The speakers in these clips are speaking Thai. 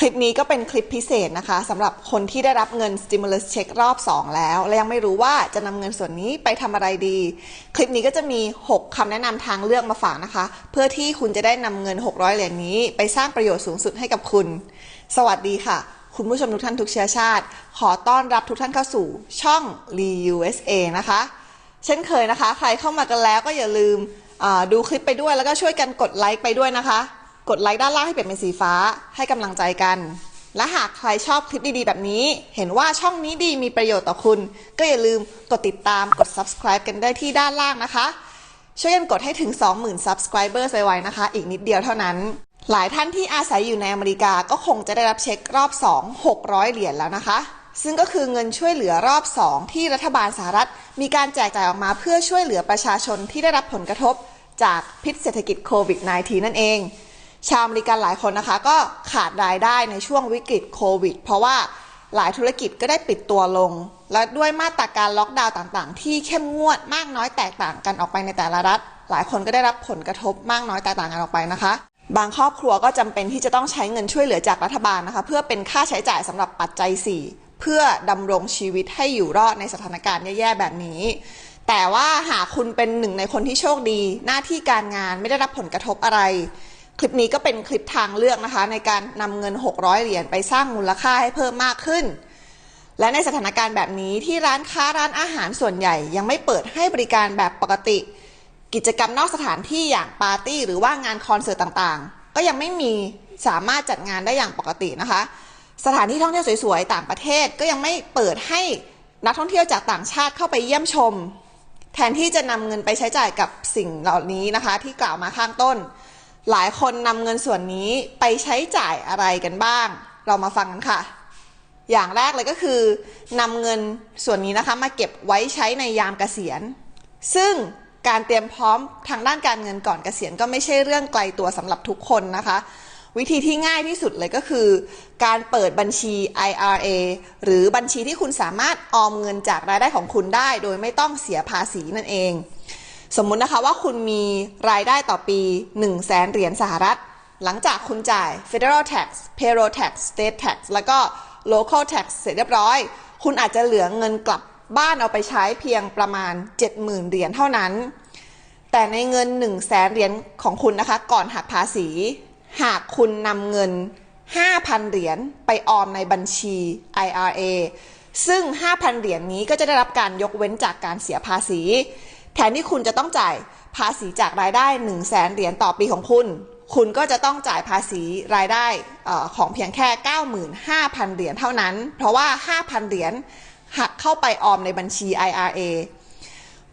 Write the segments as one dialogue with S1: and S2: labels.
S1: คลิปนี้ก็เป็นคลิปพิเศษนะคะสำหรับคนที่ได้รับเงิน stimulus check รอบ 2 แล้ว และยังไม่รู้ว่าจะนำเงินส่วนนี้ไปทำอะไรดี คลิปนี้ก็จะมี 6คำแนะนำทางเลือกมาฝากนะคะ เพื่อที่คุณจะได้นำเงิน 600 เหรียญนี้ ไปสร้างประโยชน์สูงสุดให้กับคุณ สวัสดีค่ะ คุณผู้ชมทุกท่านทุกเชื้อชาติ ขอต้อนรับทุกท่านเข้าสู่ช่อง Lee USA นะคะ เช่นเคยนะคะ ใครเข้ามากันแล้วก็อย่าลืมดูคลิปไปด้วยแล้วก็ช่วยกันกดไลค์ไปด้วยนะคะ กดไลค์ด้านล่างให้เปลี่ยนเป็นสีฟ้าให้กำลังใจกัน และหากใครชอบคลิปดีๆ แบบนี้ เห็นว่าช่องนี้ดีมีประโยชน์ต่อคุณ ก็อย่าลืมกดติดตามกด subscribe กันได้ที่ด้านล่างนะคะ ช่วยกันกดให้ถึง 20,000 subscribers ไวๆนะคะ อีกนิดเดียวเท่านั้น หลายท่านที่อาศัยอยู่ในอเมริกาก็คงจะได้รับเช็ครอบ 2 600 เหรียญแล้วนะคะซึ่งก็คือเงินช่วยเหลือรอบ 2 ที่รัฐบาลสหรัฐ มีการแจกจ่ายออกมาเพื่อช่วยเหลือประชาชนที่ได้รับผลกระทบจากพิษเศรษฐกิจโควิด -19 นั่นเอง ชาวอเมริกันหลายคนนะคะ ก็ขาดรายได้ในช่วงวิกฤตโควิด เพราะว่าหลายธุรกิจก็ได้ปิดตัวลง และด้วยมาตรการล็อกดาวน์ต่างๆ ที่เข้มงวดมากน้อยแตกต่างกันออกไปในแต่ละรัฐ หลายคนก็ได้รับผลกระทบมากน้อยแตกต่างกันออกไปนะคะ บางครอบครัวก็จำเป็นที่จะต้องใช้เงินช่วยเหลือจากรัฐบาลนะคะ เพื่อเป็นค่าใช้จ่ายสำหรับปัจจัย 4 เพื่อดำรงชีวิตให้อยู่รอดในสถานการณ์แย่ๆแบบนี้แต่ว่าหากคุณเป็นหนึ่งในคนที่โชคดี หน้าที่การงานไม่ได้รับผลกระทบอะไร คลิปนี้ก็เป็นคลิปทางเลือกนะคะ ในการนำเงิน 600 เหรียญไปสร้างมูลค่าให้เพิ่มมากขึ้น และในสถานการณ์แบบนี้ที่ร้านค้าร้านอาหารส่วนใหญ่ ยังไม่เปิดให้บริการแบบปกติ กิจกรรมนอกสถานที่อย่างปาร์ตี้ หรือว่างานคอนเสิร์ตต่างๆ ก็ยังไม่มีสามารถจัดงานได้อย่างปกตินะคะ สถานที่ท่องเที่ยวสวยๆต่างประเทศก็ยังไม่เปิดให้นักท่องเที่ยวจากต่างชาติเข้าไปเยี่ยมชม แทนที่จะนำเงินไปใช้จ่ายกับสิ่งเหล่านี้นะคะ ที่กล่าวมาข้างต้น หลายคนนำเงินส่วนนี้ไปใช้จ่ายอะไรกันบ้าง เรามาฟังกันค่ะ อย่างแรกเลยก็คือนำเงินส่วนนี้นะคะมาเก็บไว้ใช้ในยามเกษียณ ซึ่งการเตรียมพร้อมทางด้านการเงินก่อนเกษียณก็ไม่ใช่เรื่องไกลตัวสำหรับทุกคนนะคะ วิธีที่ง่ายที่สุดเลยก็คือ การเปิดบัญชี IRA หรือบัญชีที่คุณสามารถออมเงินจากรายได้ของคุณได้ โดยไม่ต้องเสียภาษีนั่นเอง สมมุตินะคะว่าคุณมีรายได้ต่อปี 1 0 0 0 0แสนเหรียญสหรัฐ หลังจากคุณจ่าย federal tax payroll tax state tax แล้วก็ local tax เสร็จเรียบร้อย คุณอาจจะเหลือเงินกลับบ้านเอาไปใช้เพียงประมาณ 70,000 เหรียญเท่านั้น แต่ในเงิน 1 0 0 0 0แสนเหรียญของคุณนะคะ ก่อนหักภาษี หากคุณนำเงิน 5,000 เหรียญไปออมในบัญชี IRA ซึ่ง 5,000 เหรียญนี้ก็จะได้รับการยกเว้นจากการเสียภาษี แทนที่คุณจะต้องจ่ายภาษีจากรายได้ 1 0 0 0 0แสนเหรียญต่อปีของคุณ คุณก็จะต้องจ่ายภาษีรายได้ของเพียงแค่ 95,000 เหรียญเท่านั้น เพราะว่า 5,000 เหรียญหักเข้าไปออมในบัญชี IRA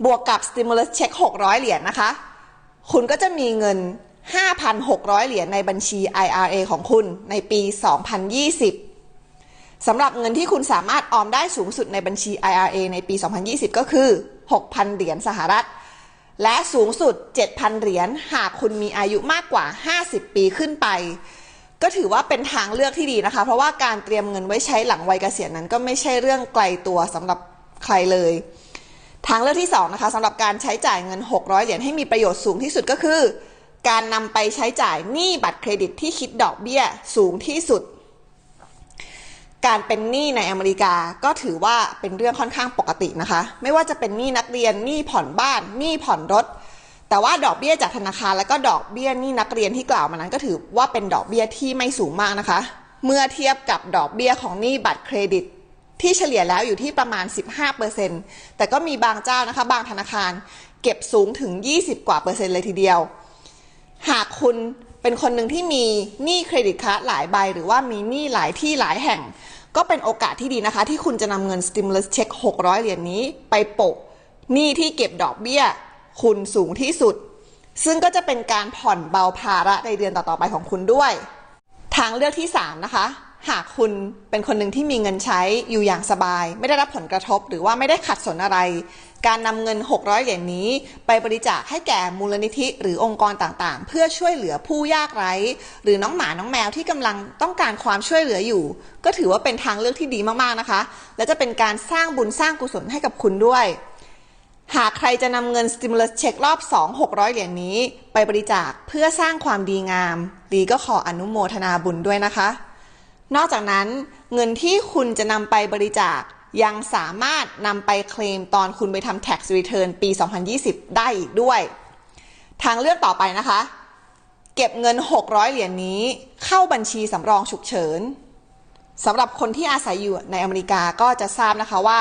S1: บวกกับ stimulus check 600 เหรียญนะคะ คุณก็จะมีเงิน 5,600 เหรียญในบัญชี IRA ของคุณในปี 2020 สำหรับเงินที่คุณสามารถออมได้สูงสุดในบัญชี IRA ในปี 2020 ก็คือ 6,000 เหรียญสหรัฐ และสูงสุด 7,000 เหรียญหากคุณมีอายุมากกว่า 50 ปีขึ้นไป ก็ถือว่าเป็นทางเลือกที่ดีนะคะ เพราะว่าการเตรียมเงินไว้ใช้หลังวัยเกษียณนั้นก็ไม่ใช่เรื่องไกลตัวสำหรับใครเลย ทางเลือกที่2นะคะสำหรับการใช้จ่ายเงิน 600 เหรียญให้มีประโยชน์สูงที่สุดก็คือ การนำไปใช้จ่ายหนี้บัตรเครดิตที่คิดดอกเบี้ยสูงที่สุด การเป็นหนี้ในอเมริกาก็ถือว่าเป็นเรื่องค่อนข้างปกตินะคะ ไม่ว่าจะเป็นหนี้นักเรียนหนี้ผ่อนบ้านหนี้ผ่อนรถ แต่ว่าดอกเบี้ยจากธนาคาร และก็ดอกเบี้ยหนี้นักเรียนที่กล่าวมานั้น ก็ถือว่าเป็นดอกเบี้ยที่ไม่สูงมากนะคะ เมื่อเทียบกับดอกเบี้ยของหนี้บัตรเครดิต ที่เฉลี่ยแล้วอยู่ที่ประมาณ 15%แต่ก็มีบางเจ้านะคะ บางธนาคารเก็บสูงถึง 20 กว่าเปอร์เซ็นต์เลยทีเดียว หากคุณเป็นคนหนึ่งที่มีหนี้เครดิตการ์หลายใบ หรือว่ามีหนี้หลายที่หลายแห่ง ก็เป็นโอกาสที่ดีนะคะ ที่คุณจะนำเงิน stimulus check 600 เหรียญนี้ ไปโปะหนี้ที่เก็บดอกเบี้ย คุณสูงที่สุด ซึ่งก็จะเป็นการผ่อนเบาภาระในเดือนต่อๆไปของคุณด้วย ทางเลือกที่ 3 นะคะ หากคุณเป็นคนหนึ่งที่มีเงินใช้อยู่อย่างสบาย ไม่ได้รับผลกระทบ หรือว่าไม่ได้ขัดสนอะไร การนำเงิน 600 เหรียญนี้ ไปบริจาคให้แก่มูลนิธิ หรือองค์กรต่างๆ เพื่อช่วยเหลือผู้ยากไร้ หรือน้องหมาน้องแมวที่กำลังต้องการความช่วยเหลืออยู่ ก็ถือว่าเป็นทางเลือกที่ดีมากๆนะคะ และจะเป็นการสร้างบุญสร้างกุศลให้กับคุณด้วยหากใครจะนำเงิน stimulus check รอบ 2 600 เหรียญนี้ ไปบริจาคเพื่อสร้างความดีงาม ดีก็ขออนุโมทนาบุญด้วยนะคะ นอกจากนั้นเงินที่คุณจะนำไปบริจาคยังสามารถนำไปเคลมตอนคุณไปทำ tax return ปี 2020 ได้อีกด้วย ทางเลือกต่อไปนะคะ เก็บเงิน 600 เหรียญนี้เข้าบัญชีสำรองฉุกเฉินสำหรับคนที่อาศัยอยู่ในอเมริกาก็จะทราบนะคะว่า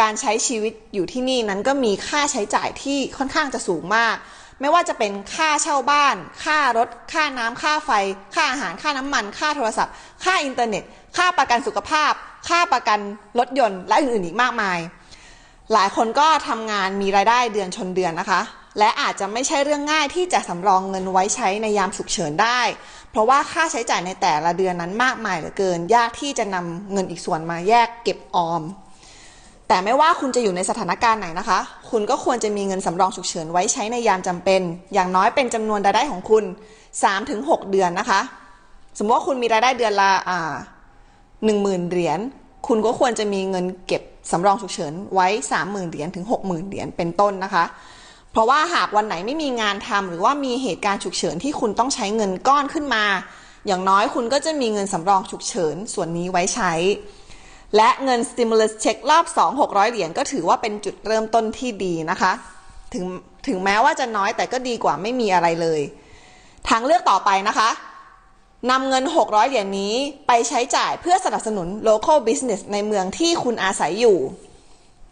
S1: การใช้ชีวิตอยู่ที่นี่นั้นก็มีค่าใช้จ่ายที่ค่อนข้างจะสูงมาก ไม่ว่าจะเป็นค่าเช่าบ้าน ค่ารถ ค่าน้ำค่าไฟ ค่าอาหาร ค่าน้ำมัน ค่าโทรศัพท์ ค่าอินเทอร์เน็ต ค่าประกันสุขภาพ ค่าประกันรถยนต์ และอื่นๆอีกมากมาย หลายคนก็ทำงานมีรายได้เดือนชนเดือนนะคะ และอาจจะไม่ใช่เรื่องง่ายที่จะสำรองเงินไว้ใช้ในยามฉุกเฉินได้ เพราะว่าค่าใช้จ่ายในแต่ละเดือนนั้นมากมายเหลือเกิน ยากที่จะนำเงินอีกส่วนมาแยกเก็บออม แต่ไม่ว่าคุณจะอยู่ในสถานการณ์ไหนนะคะ คุณก็ควรจะมีเงินสำรองฉุกเฉินไว้ใช้ในยามจำเป็น อย่างน้อยเป็นจำนวนรายได้ของคุณ 3-6 เดือนนะคะ สมมติว่าคุณมีรายได้เดือนละอ่าหนึ่งหมื่นเหรียญ คุณก็ควรจะมีเงินเก็บสำรองฉุกเฉินไว้ 30,000เหรียญถึง 60,000เหรียญเป็นต้นนะคะ เพราะว่าหากวันไหนไม่มีงานทำหรือว่ามีเหตุการณ์ฉุกเฉินที่คุณต้องใช้เงินก้อนขึ้นมา อย่างน้อยคุณก็จะมีเงินสำรองฉุกเฉินส่วนนี้ไว้ใช้ และเงิน stimulus check รอบ 2 600 เหรียญก็ถือว่าเป็นจุดเริ่มต้นที่ดีนะคะ ถึงถึงแม้ว่าจะน้อยแต่ก็ดีกว่าไม่มีอะไรเลย ทางเลือกต่อไปนะคะนำเงิน 600 เหรียญนี้ไปใช้จ่ายเพื่อสนับสนุน local business ในเมืองที่คุณอาศัยอยู่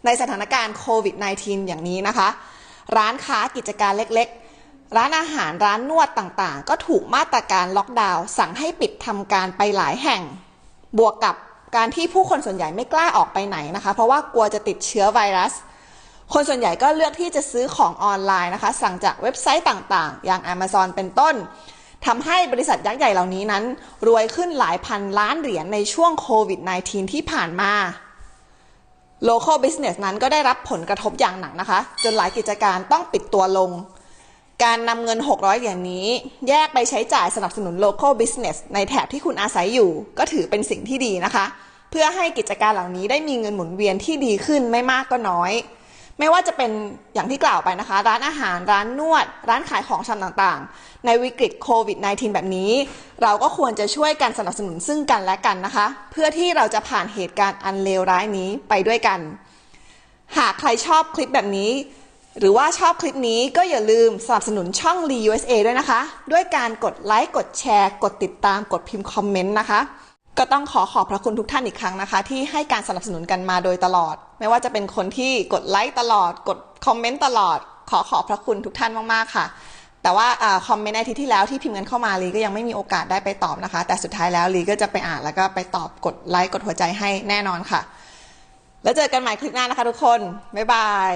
S1: ในสถานการณ์โควิด -19 อย่างนี้นะคะ ร้านค้ากิจการเล็กๆ ร้านอาหารร้านนวดต่างๆ ก็ถูกมาตรการล็อกดาวน์สั่งให้ปิดทำการไปหลายแห่ง บวกกับ การที่ผู้คนส่วนใหญ่ไม่กล้าออกไปไหนนะคะ เพราะว่ากลัวจะติดเชื้อไวรัส คนส่วนใหญ่ก็เลือกที่จะซื้อของออนไลน์นะคะ สั่งจากเว็บไซต์ต่างๆ อย่าง Amazon เป็นต้นทำให้บริษัทยักษ์ใหญ่เหล่านี้นั้น รวยขึ้นหลายพันล้านเหรียญในช่วงโควิด -19 ที่ผ่านมา local business นั้นก็ได้รับผลกระทบอย่างหนักนะคะ จนหลายกิจการต้องปิดตัวลง การนำเงิน 600 เหรียญนี้ แยกไปใช้จ่ายสนับสนุน local business ในแถบที่คุณอาศัยอยู่ ก็ถือเป็นสิ่งที่ดีนะคะ เพื่อให้กิจการเหล่านี้ได้มีเงินหมุนเวียนที่ดีขึ้นไม่มากก็น้อย ไม่ว่าจะเป็นอย่างที่กล่าวไปนะคะ ร้านอาหารร้านนวด ร้านขายของชำต่างๆ ในวิกฤตโควิด -19 แบบนี้ เราก็ควรจะช่วยกันสนับสนุนซึ่งกันและกันนะคะ เพื่อที่เราจะผ่านเหตุการณ์อันเลวร้ายนี้ไปด้วยกัน หากใครชอบคลิปแบบนี้หรือว่าชอบคลิปนี้ก็อย่าลืมสนับสนุนช่อง Lee USA ด้วยนะคะ ด้วยการกดไลค์ กดแชร์ กดติดตาม กดพิมพ์คอมเมนต์นะคะ ก็ต้องขอขอบพระคุณทุกท่านอีกครั้งนะคะ ที่ให้การสนับสนุนกันมาโดยตลอด ไม่ว่าจะเป็นคนที่กดไลค์ตลอด กดคอมเมนต์ตลอด ขอขอบพระคุณทุกท่านมากๆค่ะ แต่ว่าอคอมเมนต์ในทิตย์ที่แล้วที่พิมพ์กันเข้ามาลีก็ยังไม่มีโอกาสได้ไปตอบนะคะ แต่สุดท้ายแล้วลีก็จะไปอ่านแล้วก็ไปตอบกดไลค์กดหัวใจให้แน่นอนค่ะ แล้วเจอกันใหม่คลิปหน้านะคะทุกคนบ๊ายบาย